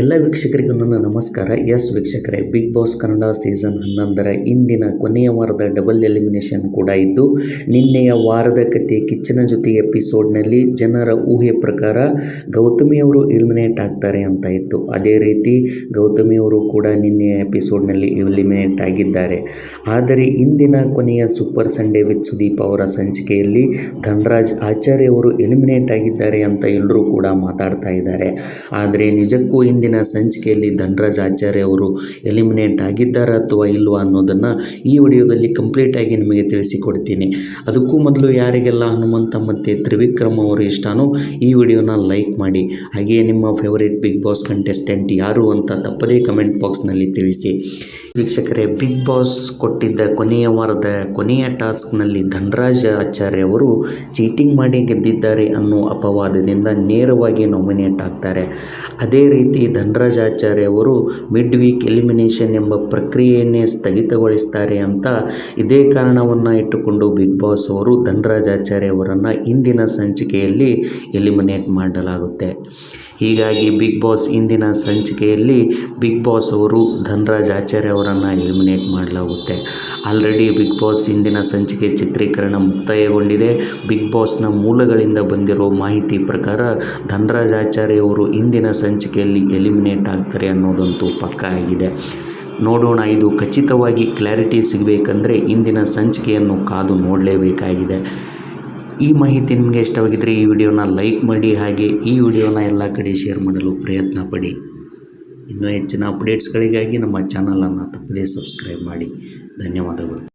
ಎಲ್ಲ ವೀಕ್ಷಕರಿಗೂ ನನ್ನ ನಮಸ್ಕಾರ. ಎಸ್ ವೀಕ್ಷಕರೇ ಬಿಗ್ ಬಾಸ್ ಕನ್ನಡ ಸೀಸನ್ ಹನ್ನೊಂದರ ಇಂದಿನ ಕೊನೆಯ ವಾರದ ಡಬಲ್ ಎಲಿಮಿನೇಷನ್ ಕೂಡ ಇದ್ದು, ನಿನ್ನೆಯ ವಾರದ ಕತೆ ಕಿಚ್ಚನ ಜೊತೆ ಎಪಿಸೋಡ್ನಲ್ಲಿ ಜನರ ಊಹೆ ಪ್ರಕಾರ ಗೌತಮಿಯವರು ಎಲಿಮಿನೇಟ್ ಆಗ್ತಾರೆ ಅಂತ ಇತ್ತು. ಅದೇ ರೀತಿ ಗೌತಮಿಯವರು ಕೂಡ ನಿನ್ನೆಯ ಎಪಿಸೋಡ್ನಲ್ಲಿ ಎಲಿಮಿನೇಟ್ ಆಗಿದ್ದಾರೆ. ಆದರೆ ಇಂದಿನ ಕೊನೆಯ ಸೂಪರ್ ಸಂಡೇ ವಿತ್ ಸುದೀಪ್ ಅವರ ಸಂಚಿಕೆಯಲ್ಲಿ ಧನರಾಜ್ ಆಚಾರ್ಯ ಅವರು ಎಲಿಮಿನೇಟ್ ಆಗಿದ್ದಾರೆ ಅಂತ ಎಲ್ಲರೂ ಕೂಡ ಮಾತಾಡ್ತಾ ಇದ್ದಾರೆ. ಆದರೆ ನಿಜಕ್ಕೂ ಇಂದಿನ ಸಂಚಿಕೆಯಲ್ಲಿ ಧನರಾಜ್ ಆಚಾರ್ಯ ಅವರು ಎಲಿಮಿನೇಟ್ ಆಗಿದ್ದಾರೆ ಅಥವಾ ಇಲ್ವಾ ಅನ್ನೋದನ್ನು ಈ ವಿಡಿಯೋದಲ್ಲಿ ಕಂಪ್ಲೀಟಾಗಿ ನಿಮಗೆ ತಿಳಿಸಿಕೊಡ್ತೀನಿ. ಅದಕ್ಕೂ ಮೊದಲು ಯಾರಿಗೆಲ್ಲ ಹನುಮಂತ ಮತ್ತು ತ್ರಿವಿಕ್ರಮ್ ಅವರು ಇಷ್ಟನೋ ಈ ವಿಡಿಯೋನ ಲೈಕ್ ಮಾಡಿ. ಹಾಗೆಯೇ ನಿಮ್ಮ ಫೇವರೇಟ್ ಬಿಗ್ ಬಾಸ್ ಕಂಟೆಸ್ಟೆಂಟ್ ಯಾರು ಅಂತ ತಪ್ಪದೇ ಕಮೆಂಟ್ ಬಾಕ್ಸ್ನಲ್ಲಿ ತಿಳಿಸಿ. ವೀಕ್ಷಕರೇ ಬಿಗ್ ಬಾಸ್ ಕೊಟ್ಟಿದ್ದ ಕೊನೆಯ ವಾರದ ಕೊನೆಯ ಟಾಸ್ಕ್ನಲ್ಲಿ ಧನರಾಜ್ ಆಚಾರ್ಯ ಅವರು ಚೀಟಿಂಗ್ ಮಾಡಿ ಗೆದ್ದಿದ್ದಾರೆ ಅನ್ನೋ ಅಪವಾದದಿಂದ ನೇರವಾಗಿ ನಾಮಿನೇಟ್ ಆಗ್ತಾರೆ. ಅದೇ ರೀತಿ ಧನರಾಜ್ ಆಚಾರ್ಯ ಅವರು ಮಿಡ್ ವೀಕ್ ಎಲಿಮಿನೇಷನ್ ಎಂಬ ಪ್ರಕ್ರಿಯೆಯನ್ನೇ ಸ್ಥಗಿತಗೊಳಿಸ್ತಾರೆ ಅಂತ ಇದೇ ಕಾರಣವನ್ನು ಇಟ್ಟುಕೊಂಡು ಬಿಗ್ ಬಾಸ್ ಅವರು ಧನರಾಜಾಚಾರ್ಯ ಅವರನ್ನು ಇಂದಿನ ಸಂಚಿಕೆಯಲ್ಲಿ ಎಲಿಮಿನೇಟ್ ಮಾಡಲಾಗುತ್ತೆ. ಹೀಗಾಗಿ ಬಿಗ್ ಬಾಸ್ ಇಂದಿನ ಸಂಚಿಕೆಯಲ್ಲಿ ಬಿಗ್ ಬಾಸ್ ಅವರು ಧನ್ರಾಜ್ ಆಚಾರ್ಯ ಅವರನ್ನು ಎಲಿಮಿನೇಟ್ ಮಾಡಲಾಗುತ್ತೆ. ಆಲ್ರೆಡಿ ಬಿಗ್ ಬಾಸ್ ಇಂದಿನ ಸಂಚಿಕೆ ಚಿತ್ರೀಕರಣ ಮುಕ್ತಾಯಗೊಂಡಿದೆ. ಬಿಗ್ ಬಾಸ್ನ ಮೂಲಗಳಿಂದ ಬಂದಿರೋ ಮಾಹಿತಿ ಪ್ರಕಾರ ಧನ್ರಾಜ್ ಆಚಾರ್ಯ ಅವರು ಇಂದಿನ ಸಂಚಿಕೆಯಲ್ಲಿ ಎಲಿಮಿನೇಟ್ ಆಗ್ತಾರೆ ಅನ್ನೋದಂತೂ ಪಕ್ಕ ಆಗಿದೆ. ನೋಡೋಣ, ಇದು ಖಚಿತವಾಗಿ ಕ್ಲಾರಿಟಿ ಸಿಗಬೇಕಂದ್ರೆ ಇಂದಿನ ಸಂಚಿಕೆಯನ್ನು ಕಾದು ನೋಡಲೇಬೇಕಾಗಿದೆ. ಈ ಮಾಹಿತಿ ನಿಮಗೆ ಇಷ್ಟವಾಗಿದ್ದರೆ ಈ ವಿಡಿಯೋನ ಲೈಕ್ ಮಾಡಿ ಹಾಗೆ ಈ ವಿಡಿಯೋನ ಎಲ್ಲ ಕಡೆ ಶೇರ್ ಮಾಡಲು ಪ್ರಯತ್ನ ಪಡಿ. ಇನ್ನೂ ಹೆಚ್ಚಿನ ಅಪ್ಡೇಟ್ಸ್ಗಳಿಗಾಗಿ ನಮ್ಮ ಚಾನಲನ್ನು ತಪ್ಪದೇ ಸಬ್ಸ್ಕ್ರೈಬ್ ಮಾಡಿ. ಧನ್ಯವಾದಗಳು.